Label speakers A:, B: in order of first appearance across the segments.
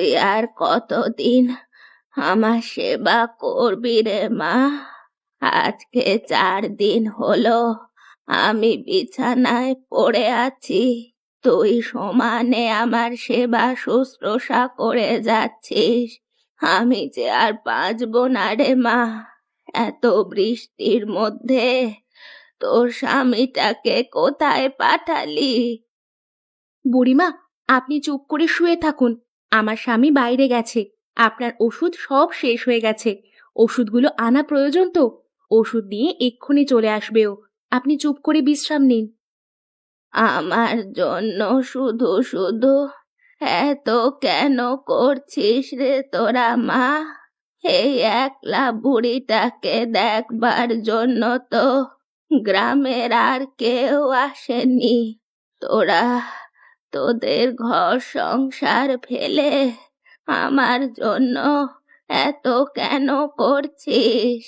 A: তুই আর কতদিন আমার সেবা করবি রে মা? আজকে চার দিন হলো আমি বিছানায় পড়ে আছি। তুই সমানে আমার সেবা শুশ্রূষা করে যাচ্ছিস। আমি যে আর বাঁচবো না রে মা। এত বৃষ্টির মধ্যে তোর স্বামীটাকে কোথায় পাঠালি?
B: বুড়িমা, আপনি চুপ করে শুয়ে থাকুন। আমার স্বামী বাইরে গেছে। আপনার ওষুধ সব শেষ হয়ে গেছে। ওষুধগুলো আনা প্রয়োজন তো। ওষুধ নিয়ে এক্ষুনি চলে আসবেও আপনি চুপ করে বিশ্রাম নিন।
A: আমার জন্য শুধু শুধু এত কেন করছিস রে তোরা, মা? এই একলা বুড়িটাকে দেখবার জন্য তো গ্রামের আর কেউ আসেনি। তোরা তোদের ঘর সংসার ফেলে আমার জন্য এত কেন করছিস?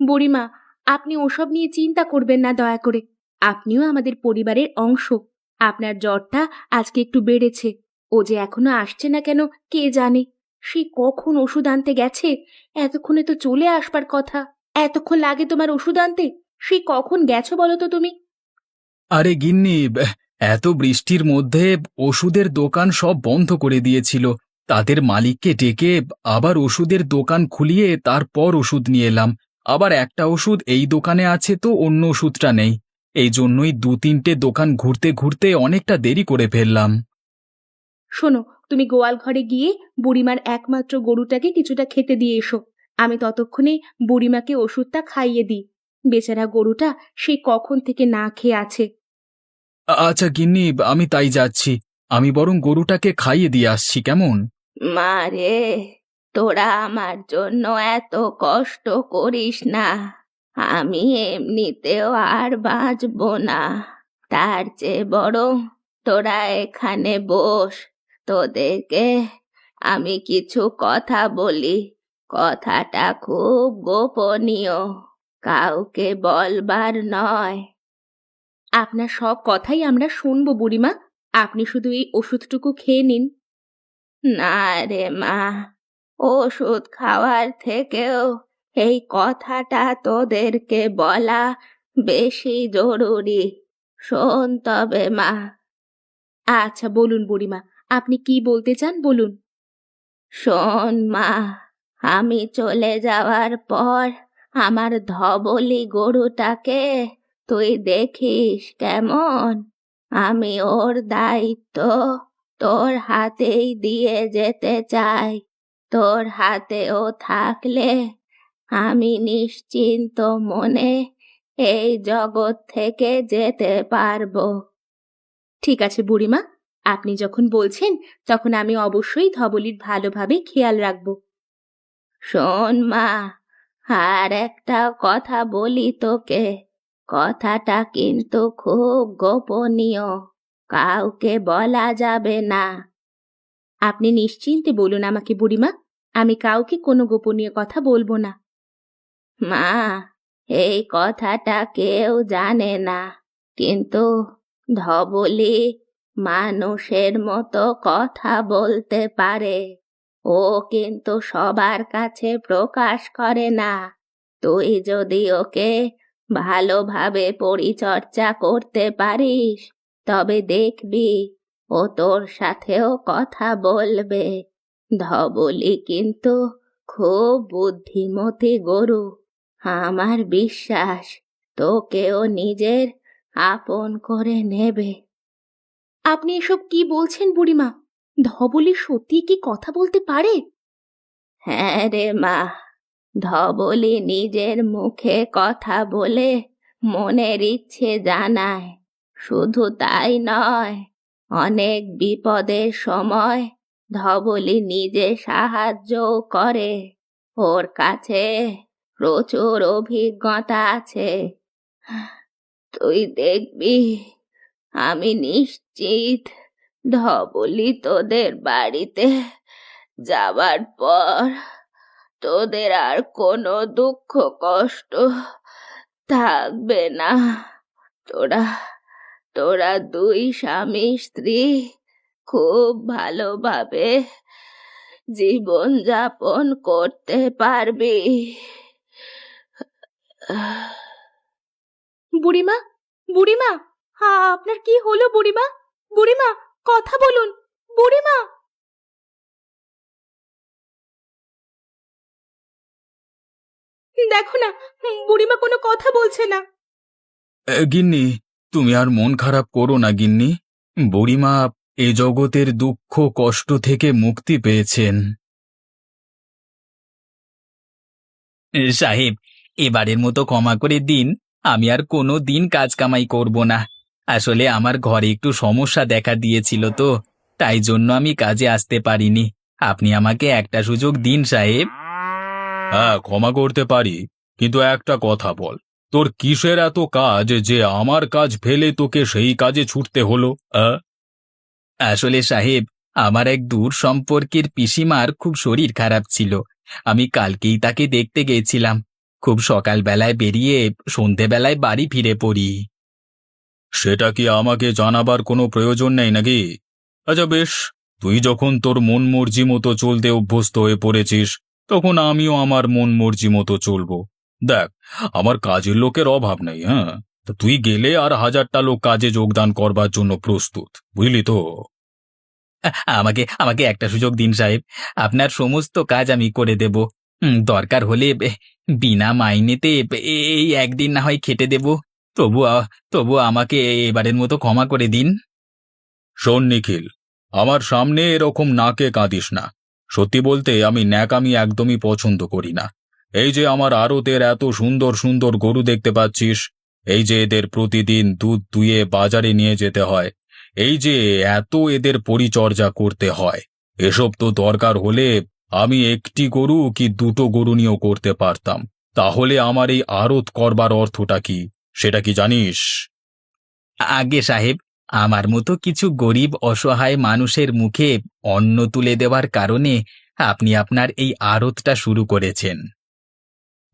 B: বুড়িমা আপনি ওসব নিয়ে চিন্তা করবেন না দয়া করে। আপনিও আমাদের পরিবারের অংশ। আপনার জ্বরটা আজকে একটু বেড়েছে। ও যে এখনও আসছে না কেন কে জানে? সে কখন ওষুধ আনতে গেছে? এতক্ষণে তো চলে আসবার কথা। এতক্ষণ লাগে তোমার ওষুধ আনতে? সে কখন গেছো বলো তো তুমি?
C: আরে গিন্নি এত বৃষ্টির মধ্যে ওষুধের দোকান সব বন্ধ করে দিয়েছিল। তাদের মালিককে ডেকে আবার ওষুধের দোকান খুলিয়ে তারপর ওষুধ নিয়ে এলাম। আবার একটা ওষুধ এই দোকানে আছে তো অন্য ওষুধটা নেই। এই জন্যই দু তিনটে দোকান ঘুরতে ঘুরতে অনেকটা দেরি করে ফেললাম।
B: শোনো, তুমি গোয়াল ঘরে গিয়ে বুড়িমার একমাত্র গরুটাকে কিছুটা খেতে দিয়ে এসো। আমি ততক্ষণে বুড়িমাকে ওষুধটা খাইয়ে দিই। বেচারা গরুটা সে কখন থেকে না খেয়ে আছে।
C: আচ্ছা গিন্নি, আমি তাই যাচ্ছি। আমি বরং গরুটাকে খাইয়ে দিয়ে আসছি, কেমন?
A: মা রে, তোরা আমার জন্য এত কষ্ট করিস না। আমি এমনিতেও আর বাঁচবো না। তার চেয়ে বরং তোরা এখানে বস। তোদেরকে আমি কিছু কথা বলি। কথাটা খুব গোপনীয়। কাউকে বলবার নয়।
B: আপনার সব কথাই আমরা শুনব, বুড়িমা। আপনি শুধু এই ওষুধটুকু খেয়ে নিন।
A: না রে মা, ওষুধ খাওয়ার থেকেও এই কথাটা তোদেরকে বলা বেশি জরুরি। শোন তবে মা।
B: আচ্ছা বলুন বুড়িমা, আপনি কি বলতে চান বলুন?
A: শোন মা, আমি চলে যাওয়ার পর আমার ধবলি গরুটাকে তুই দেখিস কেমন? আমি ওর দায়িত্ব তোর হাতেই দিয়ে যেতে চাই। তোর হাতেও থাকলে আমি নিশ্চিন্ত মনে এই জগৎ থেকে যেতে পারব।
B: ঠিক আছে বুড়িমা আপনি যখন বলছেন তখন আমি অবশ্যই ধবলির ভালোভাবে খেয়াল রাখব।
A: শোন মা আর একটা কথা বলি তোকে। কথাটা কিন্তু খুব গোপনীয়। কাউকে বলা যাবে না।
B: আপনি নিশ্চিন্তে বলুন আমাকে বুড়িমা, আমি কাউকে কোনো গোপনীয় কথা বলব না।
A: মা, এই কথাটা কেউ জানে না। কিন্তু ধবলি মানুষের মতো কথা বলতে পারে। ও কিন্তু সবার কাছে প্রকাশ করে না। তুই যদি ওকে ভালোভাবে পরিচর্যা করতে পারিস তবে দেখবি ও তোর সাথেও কথা বলবে। ধবলি কিন্তু খুব বুদ্ধিমতী গরু। আমার বিশ্বাস তোকেও নিজের আপন করে নেবে।
B: আপনি এসব কি বলছেন বুড়িমা? ধবলি সত্যি কি কথা বলতে পারে?
A: হ্যাঁ রে মা ধবলি নিজের মুখে কথা বলে মনের ইচ্ছে জানায়। শুধু তাই নয়, অনেক বিপদের সময় ধবলি নিজে সাহায্যও করে। ওর কাছে প্রচুর অভিজ্ঞতা আছে। তুই দেখবি, আমি নিশ্চিত ধবলি তোদের বাড়িতে যাবার পর তোদের আর কোনো দুঃখ, কষ্ট থাকবে না। তোরা তোরা দুই স্বামী, স্ত্রী খুব ভালোভাবে জীবন যাপন করতে পারবি।
B: বুড়িমা বুড়িমা হা আপনার কি হলো বুড়িমা? বুড়িমা, কথা বলুন। বুড়িমা দেখো না, বুড়িমা কোনো কথা বলছে না।
C: গিন্নি, তুমি আর মন খারাপ করো না, গিন্নি। বুড়িমা এ জগতের দুঃখ, কষ্ট থেকে মুক্তি পেয়েছেন। সাহেব, এবারের মতো ক্ষমা করে দিন। আমি আর কোনো দিন কাজ কামাই করব না। আসলে আমার ঘরে একটু সমস্যা দেখা দিয়েছিল তো, তাই জন্য আমি কাজে আসতে পারিনি। আপনি আমাকে একটা সুযোগ দিন, সাহেব। হ্যাঁ ক্ষমা করতে পারি কিন্তু একটা কথা বল। তোর কিসের এত কাজ যে আমার কাজ ফেলে তোকে সেই কাজে ছুটতে হলো আ? আসলে সাহেব আমার এক দূর সম্পর্কের পিসিমার খুব শরীর খারাপ ছিল। আমি কালকেই তাকে দেখতে গেছিলাম। খুব সকালবেলায় বেরিয়ে সন্ধেবেলায় বাড়ি ফিরে পড়ি। সেটা কি আমাকে জানাবার কোনো প্রয়োজন নেই নাকি? আচ্ছা বেশ তুই যখন তোর মন মর্জি মতো চলতে অভ্যস্ত হয়ে পড়েছিস তখন আমিও আমার মন মর্জি মতো চলবো। দেখ আমার কাজের লোকের অভাব নেই হ্যাঁ? তা তুই গেলে আর হাজারটা লোক কাজে যোগদান করবার জন্য প্রস্তুত বুঝলি তো? আমাকে আমাকে একটা সুযোগ দিন সাহেব। আপনার সমস্ত কাজ আমি করে দেব। হুম, দরকার হলে বে- বিনা মাইনেতে বে- এই একদিন না হয় খেটে দেব। তবু আ- তবু আমাকে এবারের মতো ক্ষমা করে দিন। শোন নিখিল আমার সামনে এরকম নাকে কাঁদিস না। সত্যি বলতে আমি ন্যাকামি একদমই পছন্দ করি না। এই যে আমার আড়তের এত সুন্দর সুন্দর গরু দেখতে পাচ্ছিস, এই যে এদের প্রতিদিন দুধ দুয়ে বাজারে নিয়ে যেতে হয়, এই যে এত এদের পরিচর্যা করতে হয়, এসব তো দরকার হলে আমি একটি গরু কি দুটো গরু নিয়েও করতে পারতাম। তাহলে আমার এই আড়ত করবার অর্থটা কি, সেটা কি জানিস? আগে সাহেব আমার মতো কিছু গরিব, অসহায় মানুষের মুখে অন্ন তুলে দেওয়ার কারণে আপনি আপনার এই আড়তটা শুরু করেছেন।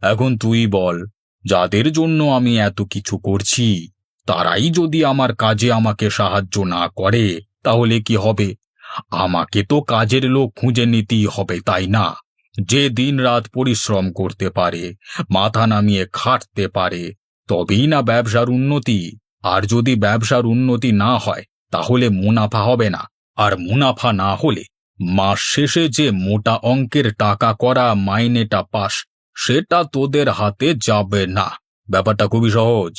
C: এখন তুই বল, যাদের জন্য আমি এত কিছু করছি, তারাই যদি আমার কাজে আমাকে সাহায্য না করে, তাহলে কি হবে? আমাকে তো কাজের লোক খুঁজে নিতেই হবে, তাই না? যে দিন রাত পরিশ্রম করতে পারে, মাথা নামিয়ে খাটতে পারে, তবেই না ব্যবসার উন্নতি। আর যদি ব্যবসার উন্নতি না হয়, তাহলে মুনাফা হবে না। আর মুনাফা না হলে মাস শেষে যে মোটা অঙ্কের টাকা করা মাইনেটা পাস, সেটা তোদের হাতে যাবে না। ব্যাপারটা খুবই সহজ।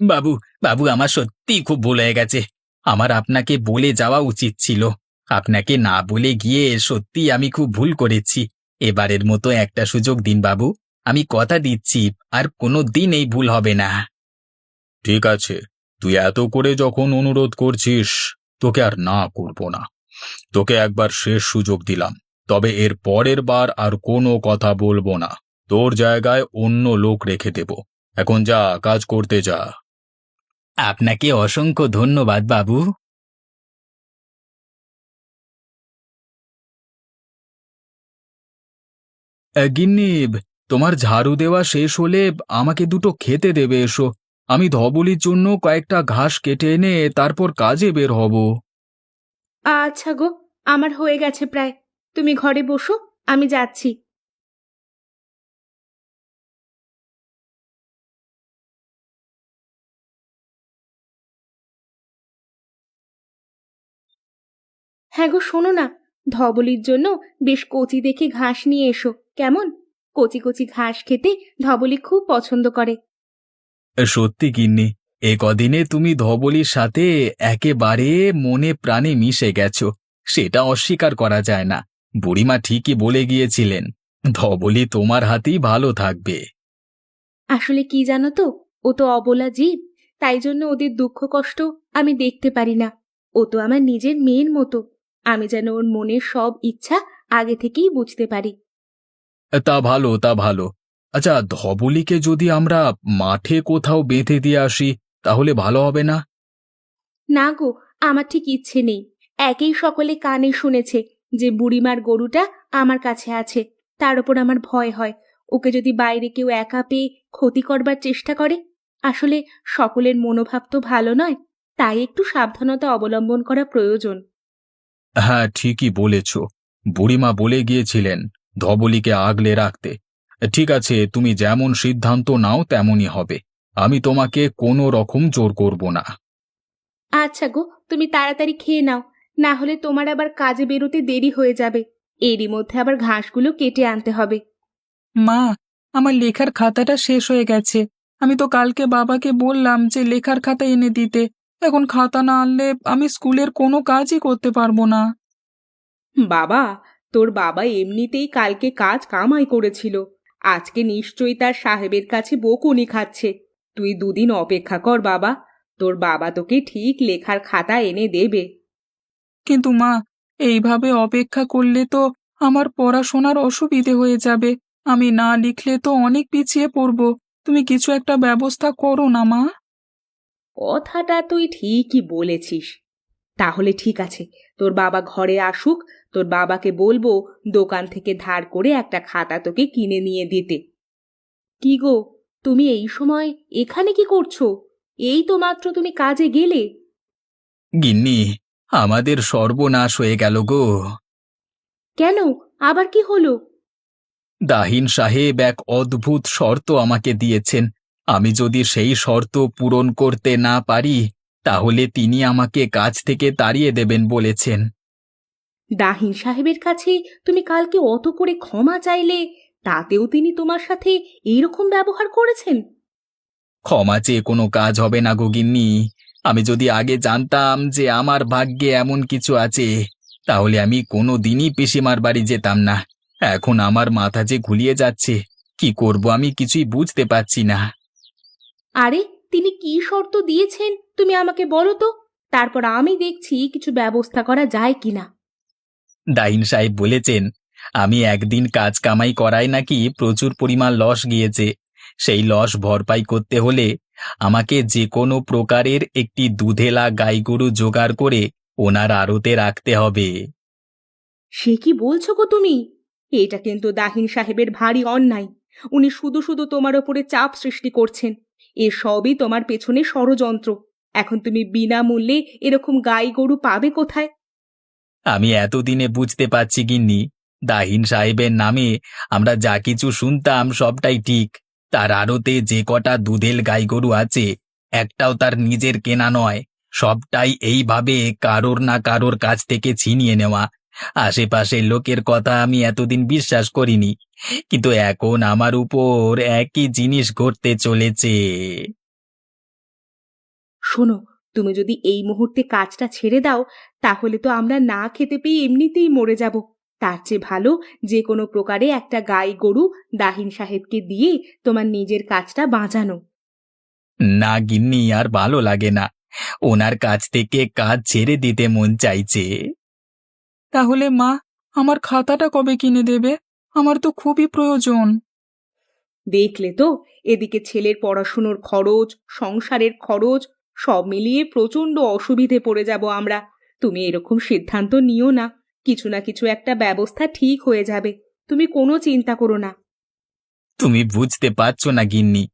C: বাবু বাবু, আমার সত্যি খুব ভুল হয়ে গেছে। আমার আপনাকে বলে যাওয়া উচিত ছিল। আপনাকে না বলে গিয়ে সত্যি আমি খুব ভুল করেছি। এবারের মতো একটা সুযোগ দিন, বাবু। আমি কথা দিচ্ছি, আর কোনো দিন এই ভুল হবে না। ঠিক আছে, তুই এত করে যখন অনুরোধ করছিস, তোকে আর না করব না। তোকে একবার শেষ সুযোগ দিলাম, তবে এর পরের বার আর কোনো কথা বলব না। তোর জায়গায় অন্য লোক রেখে দেব। এখন যা, কাজ করতে যা। আপনাকে অসংখ্য ধন্যবাদ, বাবু। গিন্নি, তোমার ঝাড়ু দেওয়া শেষ হলে আমাকে দুটো খেতে দেবে, এসো। আমি ধবলির জন্য কয়েকটা ঘাস কেটে এনে তারপর কাজে বের হব।
B: আচ্ছা গো, আমার হয়ে গেছে প্রায়। তুমি ঘরে বসো, আমি যাচ্ছি। হ্যাঁ গো, শোনো না, ধবলির জন্য বেশ কচি দেখে ঘাস নিয়ে এসো। কেমন? কচি কচি ঘাস খেতে ধবলি খুব পছন্দ করে।
C: সত্যি গিন্নি এ কদিনে তুমি ধবলির সাথে একেবারে মনে প্রাণে মিশে গেছো সেটা অস্বীকার করা যায় না। বুড়িমা ঠিকই বলে গিয়েছিলেন ধবলি তোমার হাতেই ভালো থাকবে।
B: আসলে কি জানো তো ও তো অবলা জীব তাই জন্য ওদের দুঃখ কষ্ট আমি দেখতে পারি না। ও তো আমার নিজের মেয়ের মতো আমি যেন ওর মনের সব ইচ্ছা আগে থেকেই বুঝতে পারি।
C: তা ভালো তা ভালো আচ্ছা ধবলিকে যদি আমরা মাঠে কোথাও বেঁধে দিয়ে আসি তাহলে ভালো হবে না?
B: না গো আমার ঠিক ইচ্ছে নেই। একেই সকলে কানে শুনেছে যে বুড়িমার গরুটা আমার কাছে আছে। তার উপর আমার ভয় হয়। ওকে যদি বাইরে কেউ একা পেয়ে ক্ষতি করবার চেষ্টা করে আসলে সকলের মনোভাব তো ভালো নয় তাই একটু সাবধানতা অবলম্বন করা প্রয়োজন।
C: হ্যাঁ ঠিকই বলেছ। বুড়িমা বলে গিয়েছিলেন ধবলিকে আগলে রাখতে। ঠিক আছে তুমি যেমন সিদ্ধান্ত নাও তেমনই হবে। আমি তোমাকে কোনো রকম জোর করব না।
B: আচ্ছা গো তুমি তাড়াতাড়ি খেয়ে নাও। না হলে তোমার আবার কাজে বেরোতে দেরি হয়ে যাবে। এরই মধ্যে আবার ঘাসগুলো কেটে আনতে হবে।
D: মা আমার লেখার খাতাটা শেষ হয়ে গেছে। আমি তো কালকে বাবাকে বললাম যে লেখার খাতা এনে দিতে। এখন খাতা না আনলে আমি স্কুলের কোনো কাজই করতে পারব না।
B: বাবা তোর বাবা এমনিতেই কালকে কাজ কামাই করেছিল। আজকে নিশ্চয়ই তার সাহেবের কাছে বকুনি খাচ্ছে। তুই দুদিন অপেক্ষা কর বাবা তোর বাবা তোকে ঠিক লেখার খাতা এনে দেবে।
D: কিন্তু মা এইভাবে অপেক্ষা করলে তো আমার পড়াশোনার অসুবিধে হয়ে যাবে। আমি না লিখলে তো অনেক পিছিয়ে পড়ব। তুমি কিছু একটা ব্যবস্থা করো না মা।
B: কথাটা তুই ঠিকই বলেছিস। তাহলে ঠিক আছে। তোর বাবা ঘরে আসুক তোর বাবাকে বলব দোকান থেকে ধার করে একটা খাতা তোকে কিনে নিয়ে দিতে। কি গো তুমি এই সময় এখানে কি করছ? এই তো মাত্র তুমি কাজে গেলে।
C: গিন্নি আমাদের সর্বনাশ হয়ে গেল গো।
B: কেন? আবার কি হলো?
C: দাহিন সাহেব এক অদ্ভুত শর্ত আমাকে দিয়েছেন। আমি যদি সেই শর্ত পূরণ করতে না পারি তাহলে তিনি আমাকে কাজ থেকে তাড়িয়ে দেবেন বলেছেন।
B: দাহিন সাহেবের কাছে তুমি কালকে অত করে ক্ষমা চাইলে তাতেও তিনি তোমার সাথে এইরকম ব্যবহার করেছেন?
C: ক্ষমা চেয়ে কোনো কাজ হবে না গো গিন্নি। আমি যদি আগে জানতাম যে আমার ভাগ্যে এমন কিছু আছে তাহলে আমি কোনো দিনই পিসিমার বাড়ি যেতাম না। এখন আমার মাথা যে ঘুলিয়ে যাচ্ছে কি করব আমি কিছুই বুঝতে পারছি না।
B: আরে তিনি কি শর্ত দিয়েছেন তুমি আমাকে বলো তো। তারপর আমি দেখছি কিছু ব্যবস্থা করা যায় কিনা।
C: ডাইন সাহেব বলেছেন আমি একদিন কাজ কামাই করাই নাকি প্রচুর পরিমাণ লস গিয়েছে। সেই লস ভরপাই করতে হলে আমাকে যে কোনো প্রকারের একটি দুধেলা গাই গরু জোগাড় করে ওনার আড়তে রাখতে হবে।
B: সে কি বলছো গো তুমি? এটা কিন্তু দাহিন সাহেবের ভারী অন্যায়। উনি শুধু শুধু তোমার ওপরে চাপ সৃষ্টি করছেন। এ সবই তোমার পেছনে ষড়যন্ত্র। এখন তুমি বিনামূল্যে এরকম গাই গরু পাবে কোথায়?
C: আমি এতদিনে বুঝতে পারছি, গিন্নি, দাহিন সাহেবের নামে আমরা যা কিছু শুনতাম সবটাই ঠিক। তার আড়তে যে কটা দুধেল গাই গরু আছে, একটাও তার নিজের কেনা নয়। সবটাই এইভাবে কারোর না কারোর কাছ থেকে ছিনিয়ে নেওয়া। আশেপাশের লোকের কথা আমি এতদিন বিশ্বাস করিনি কিন্তু এখন আমার উপর একই জিনিস ঘটতে চলেছে।
B: শোনো তুমি যদি এই মুহূর্তে কাজটা ছেড়ে দাও তাহলে তো আমরা না খেতে পেয়ে এমনিতেই মরে যাব। তার চেয়ে ভালো যে কোনো প্রকারে একটা গাই গরু দাহিন সাহেবকে দিয়ে তোমার নিজের কাজটা বাঁচানো।
C: না গিন্নি আর ভালো লাগে না। ওনার কাছ থেকে কাজ ছেড়ে দিতে মন চাইছে।
D: তাহলে মা আমার খাতাটা কবে কিনে দেবে? আমার তো খুবই প্রয়োজন।
B: দেখলে তো এদিকে ছেলের পড়াশুনোর খরচ সংসারের খরচ সব মিলিয়ে প্রচণ্ড অসুবিধে পড়ে যাব আমরা। তুমি এরকম সিদ্ধান্ত নিও না কিছু না কিছু একটা ব্যবস্থা ঠিক হয়ে যাবে। তুমি কোনো চিন্তা করো না।
C: তুমি বুঝতে পারছ না গিন্নি।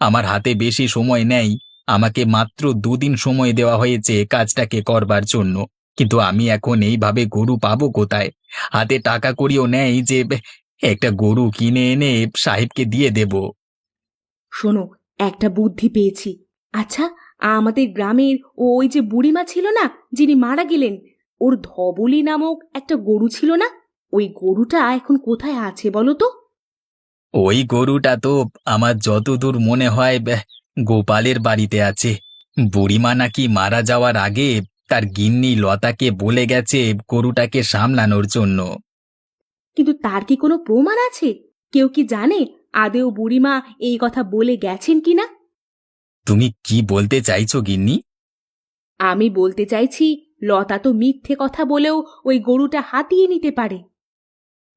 C: আমার হাতে বেশি সময় নেই। আমাকে মাত্র দুদিন সময় দেওয়া হয়েছে কাজটাকে করবার জন্য। কিন্তু আমি এখন এইভাবে গরু পাবো কোথায়? হাতে টাকা করিও নেই যে একটা গরু কিনে এনে সাহেবকে দিয়ে দেব।
B: শোনো একটা বুদ্ধি পেয়েছি। আচ্ছা আমাদের গ্রামের ওই যে বুড়িমা ছিল না যিনি মারা গেলেন ওর ধবলি নামক একটা গরু ছিল না? ওই গরুটা এখন কোথায় আছে বলো তো?
C: ওই গরুটা তো আমার যতদূর মনে হয় গোপালের বাড়িতে আছে। বুড়িমা নাকি মারা যাওয়ার আগে তার গিন্নি লতাকে বলে গেছে গরুটাকে সামলানোর জন্য।
B: কিন্তু তার কি কোনো প্রমাণ আছে? কেউ কি জানে আদেও বুড়িমা এই কথা বলে গেছেন কিনা
C: তুমি কি বলতে চাইছো গিন্নি?
B: আমি বলতে চাইছি লতা তো মিথ্যে কথা বলেও ওই গরুটা হাতিয়ে নিতে পারে।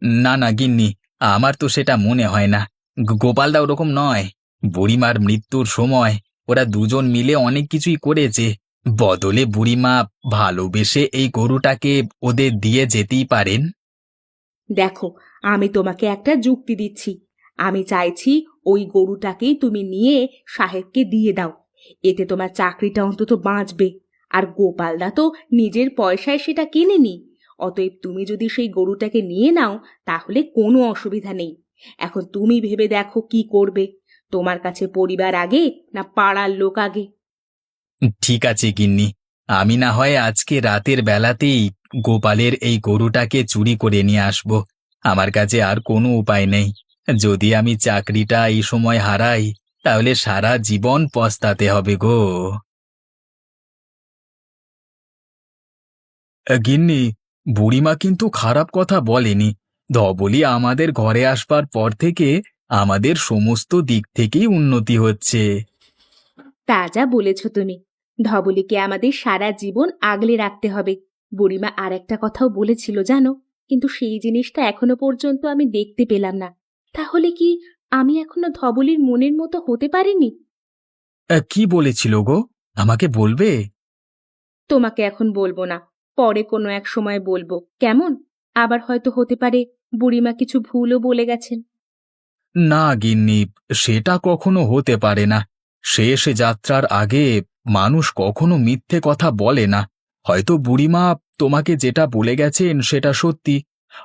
C: না না গিন্নি আমার তো সেটা মনে হয় না। গো- গোপালদা ওরকম নয়। বুড়িমার মৃত্যুর সময় ওরা দুজন মিলে অনেক কিছুই করেছে। বদলে বুড়িমা ভালোবেসে এই গরুটাকে ওদের দিয়ে যেতেই পারেন?
B: দেখো, আমি তোমাকে একটা যুক্তি দিচ্ছি। আমি চাইছি ওই গরুটাকেই তুমি নিয়ে সাহেবকে দিয়ে দাও। এতে তোমার চাকরিটা অন্তত বাঁচবে। আর গোপালদা তো নিজের পয়সায় সেটা কেনেনি। অতএব তুমি যদি সেই গরুটাকে নিয়ে নাও, তাহলে কোনো অসুবিধা নেই। এখন তুমি ভেবে দেখো কি করবে। তোমার কাছে পরিবার আগে না পাড়ার লোক আগে?
C: ঠিক আছে, গিন্নি। আমি না হয় আজকে রাতের বেলাতেই গোপালের এই গরুটাকে চুরি করে নিয়ে আসব। আমার কাছে আর কোনো উপায় নেই। যদি আমি চাকরিটা এই সময় হারাই, তাহলে সারা জীবন পস্তাতে হবে গো। গিন্নি, বুড়িমা কিন্তু খারাপ কথা বলেনি। ধবলি আমাদের ঘরে আসবার পর থেকে আমাদের সমস্ত দিক থেকেই উন্নতি হচ্ছে।
B: তা যা বলেছ তুমি। ধবলিকে আমাদের সারা জীবন আগলে রাখতে হবে। বুড়িমা আর একটা কথাও বলেছিল জানো? কিন্তু সেই জিনিসটা এখনও পর্যন্ত আমি দেখতে পেলাম না। তাহলে কি আমি এখনও ধবলির মনের মতো হতে পারিনি?
C: কি বলেছিল গো? আমাকে বলবে?
B: তোমাকে এখন বলব না। পরে কোনো এক সময় বলব। কেমন? আবার হয়তো হতে পারে বুড়িমা কিছু ভুলও বলে গেছেন।
C: না গিন্নি সেটা কখনো হতে পারে না। শেষ যাত্রার আগে মানুষ কখনো মিথ্যে কথা বলে না। হয়তো বুড়িমা তোমাকে যেটা বলে গেছেন সেটা সত্যি।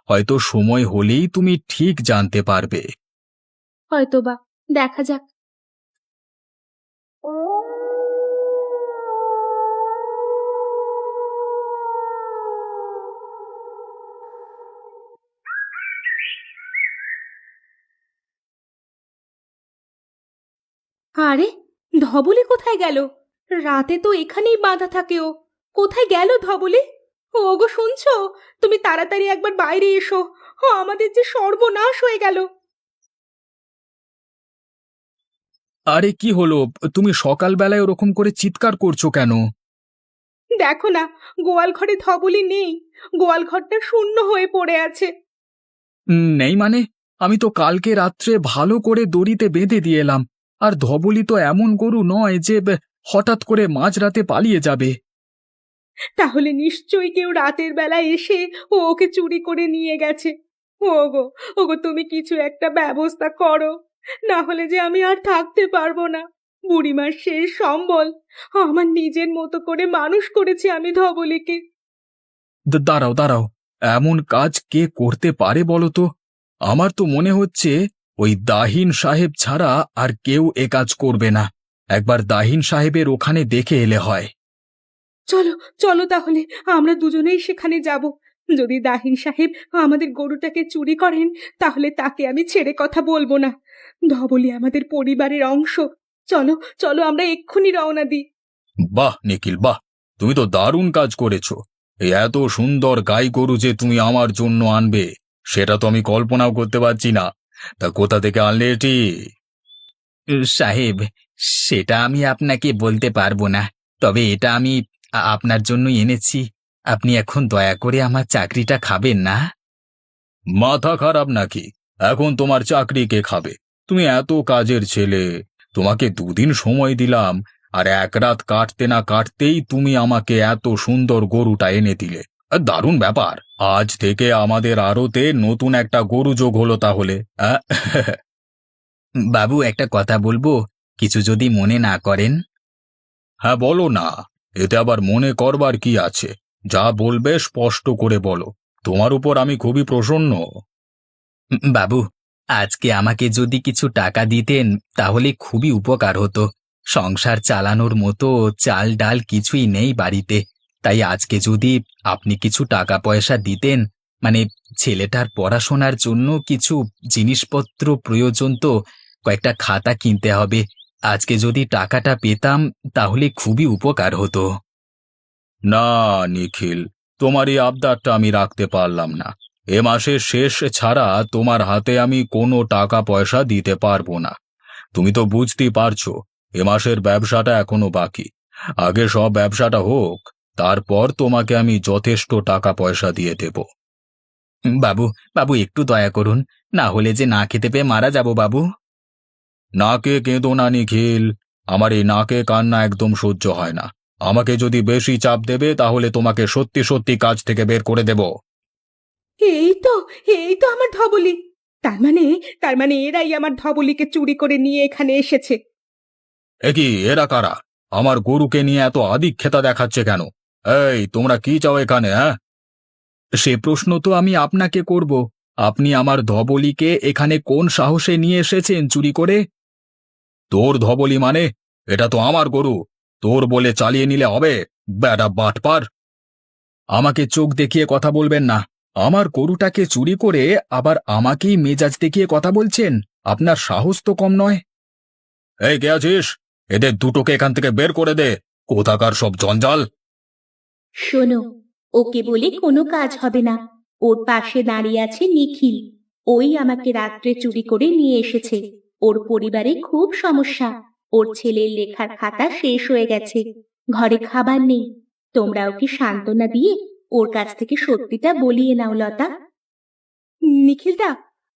C: হয়তো সময় হলেই তুমি ঠিক জানতে পারবে।
B: হয়তোবা, দেখা যাক। আরে, ধবলি কোথায় গেল? রাতে তো এখানেই বাঁধা থাকে ও। কোথায় গেল ধবলি? ওগো শুনছো? তুমি তাড়াতাড়ি একবার বাইরে এসো। ও, আমাদের যে সর্বনাশ হয়ে গেল।
C: আরে কি হলো? তুমি সকালবেলায় ওরকম করে চিৎকার করছ কেন?
B: দেখো না গোয়াল ঘরে ধবলি নেই। গোয়াল ঘরটা শূন্য হয়ে পড়ে আছে।
C: নেই মানে? আমি তো কালকে রাত্রে ভালো করে দড়িতে বেঁধে দিয়ে এলাম। আর ধবলি তো এমন গরু নয় যে হঠাৎ করে মাঝরাতে পালিয়ে যাবে।
B: তাহলে নিশ্চয়ই কেউ রাতের বেলা এসে ও ওকে চুরি করে নিয়ে গেছে। ওগো ওগো তুমি কিছু একটা ব্যবস্থা করো। না হলে যে আমি আর থাকতে পারব না। বুড়িমার শেষ সম্বল। আমার নিজের মতো করে মানুষ করেছি আমি ধবলিকে।
C: দা- দাঁড়াও দাঁড়াও। এমন কাজ কে করতে পারে বলো তো? আমার তো মনে হচ্ছে ওই দাহিন সাহেব ছাড়া আর কেউ এ কাজ করবে না। একবার দাহিন সাহেবের ওখানে দেখে এলে হয়।
B: চলো চলো তাহলে আমরা দুজনেই সেখানে যাব। যদি দাহিন সাহেব আমাদের গরুটাকে চুরি করেন তাহলে তাকে আমি ছেড়ে কথা বলব না। ধবলি আমাদের পরিবারের অংশ। চলো চলো আমরা এক্ষুনি রওনা দিই।
C: বাহ নিখিল বাহ তুমি তো দারুণ কাজ করেছ। এই এত সুন্দর গাই গরু যে তুমি আমার জন্য আনবে সেটা তো আমি কল্পনাও করতে পারছি না। তা কোথা থেকে আনলে এটি? সাহেব সেটা আমি আপনাকে বলতে পারব না তবে এটা আমি আ- আপনার জন্যই এনেছি। আপনি এখন দয়া করে আমার চাকরিটা খাবেন না। মাথা খারাপ নাকি? এখন তোমার চাকরি কে খাবে? তুমি এত কাজের ছেলে তোমাকে দুদিন সময় দিলাম আর এক রাত কাটতে না কাটতেই তুমি আমাকে এত সুন্দর গরুটা এনে দিলে। দারুণ ব্যাপার। আজ থেকে আমাদের আড়তে নতুন একটা গরু যোগ হলো তাহলে? বাবু একটা কথা বলব? কিছু যদি মনে না করেন? হ্যাঁ বলো না। এতে আবার মনে করবার কি আছে? যা বলবে স্পষ্ট করে বলো। তোমার উপর আমি খুবই প্রসন্ন। বাবু আজকে আমাকে যদি কিছু টাকা দিতেন তাহলে খুবই উপকার হতো। সংসার চালানোর মতো চাল ডাল কিছুই নেই বাড়িতে। তাই আজকে যদি আপনি কিছু টাকা পয়সা দিতেন মানে ছেলেটার পড়াশোনার জন্য কিছু জিনিসপত্র প্রয়োজন তো কয়েকটা খাতা কিনতে হবে। আজকে যদি টাকাটা পেতাম তাহলে খুবই উপকার হতো। না নিখিল তোমার এই আবদারটা আমি রাখতে পারলাম না। এ মাসের শেষ ছাড়া তোমার হাতে আমি কোনো টাকা পয়সা দিতে পারব না। তুমি তো বুঝতেই পারছ এ মাসের ব্যবসাটা এখনও বাকি। আগে সব ব্যবসাটা হোক তারপর তোমাকে আমি যথেষ্ট টাকা পয়সা দিয়ে দেব। বাবু বাবু একটু দয়া করুন। না হলে যে না খেতে পেয়ে মারা যাব বাবু। নাকে কেঁদো না নিখিল আমার এই নাকে কান্না একদম সহ্য হয় না। আমাকে যদি বেশি চাপ দেবে তাহলে তোমাকে সত্যি সত্যি কাজ থেকে বের করে দেব।
B: এই তো এই তো আমার ধবলি। তার মানে তার মানে এরাই আমার ধবলিকে চুরি করে নিয়ে এখানে এসেছে।
C: একি এরা কারা? আমার গরুকে নিয়ে এত আদিক্ষেতা দেখাচ্ছে কেন? এই তোমরা কি চাও এখানে হ্যাঁ? সে প্রশ্ন তো আমি আপনাকে করব। আপনি আমার ধবলিকে এখানে কোন সাহসে নিয়ে এসেছেন চুরি করে? তোর ধবলি মানে? এটা তো আমার গরু। তোর বলে চালিয়ে নিলে হবে বেড়া বাটপার। আমাকে চোখ দেখিয়ে কথা বলবেন না। আমার গরুটাকে চুরি করে আবার আমাকেই মেজাজ দেখিয়ে কথা বলছেন? আপনার সাহস তো কম নয়। এই, কে আছিস? এদের দুটোকে এখান থেকে বের করে দে। কোথাকার সব জঞ্জাল?
B: শোনো, ওকে বলে কোনো কাজ হবে না। ওর পাশে দাঁড়িয়ে আছে নিখিল। ওই আমাকে রাত্রে চুরি করে নিয়ে এসেছে। ওর পরিবারে খুব সমস্যা। ওর ছেলের লেখার খাতা শেষ হয়ে গেছে। ঘরে খাবার নেই। তোমরা ওকে সান্ত্বনা দিয়ে ওর কাছ থেকে সত্যিটা বলিয়ে নাও লতা? নিখিলদা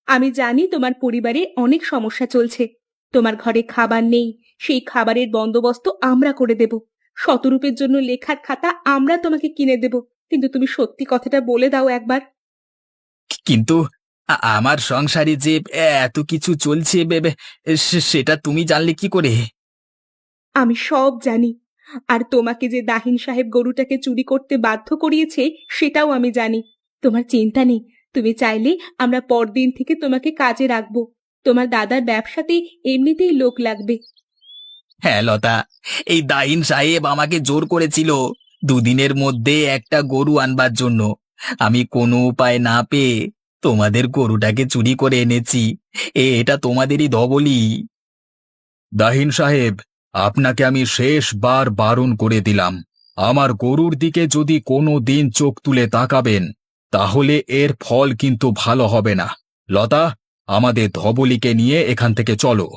B: আমি জানি তোমার পরিবারে অনেক সমস্যা চলছে। তোমার ঘরে খাবার নেই। সেই খাবারের বন্দোবস্ত আমরা করে দেব। শতরূপের জন্য লেখার খাতা আমরা তোমাকে কিনে দেব। কিন্তু তুমি সত্যি কথাটা বলে দাও একবার।
C: কিন্তু আ- আমার সংসারে যে এত কিছু চলছে বেবে সে- সেটা তুমি জানলে কি করে?
B: আমি সব জানি। আর তোমাকে যে দাহিন সাহেব গরুটাকে চুরি করতে বাধ্য করিয়েছে সেটাও আমি জানি। তোমার চিন্তা নেই। তুমি চাইলে আমরা পরদিন থেকে তোমাকে কাজে রাখব। তোমার দাদার ব্যবসাতে এমনিতেই লোক লাগবে।
C: হ্যাঁ লতা এই দাইন সাহেব আমাকে জোর করেছিল দুদিনের মধ্যে একটা গরু আনবার জন্য। আমি কোনো উপায় না পেয়ে তোমাদের গরুটাকে চুরি করে এনেছি। এ, এটা তোমাদেরই দবলি দাহিন সাহেব, আপনাকে আমি শেষবার বারণ করে দিলাম। আমার গরুর দিকে যদি কোনো দিন চোখ তুলে তাকাবেন, তাহলে এর ফল কিন্তু ভালো হবে না। লতা, আমাদের ধবলিকে নিয়ে এখান থেকে চলো।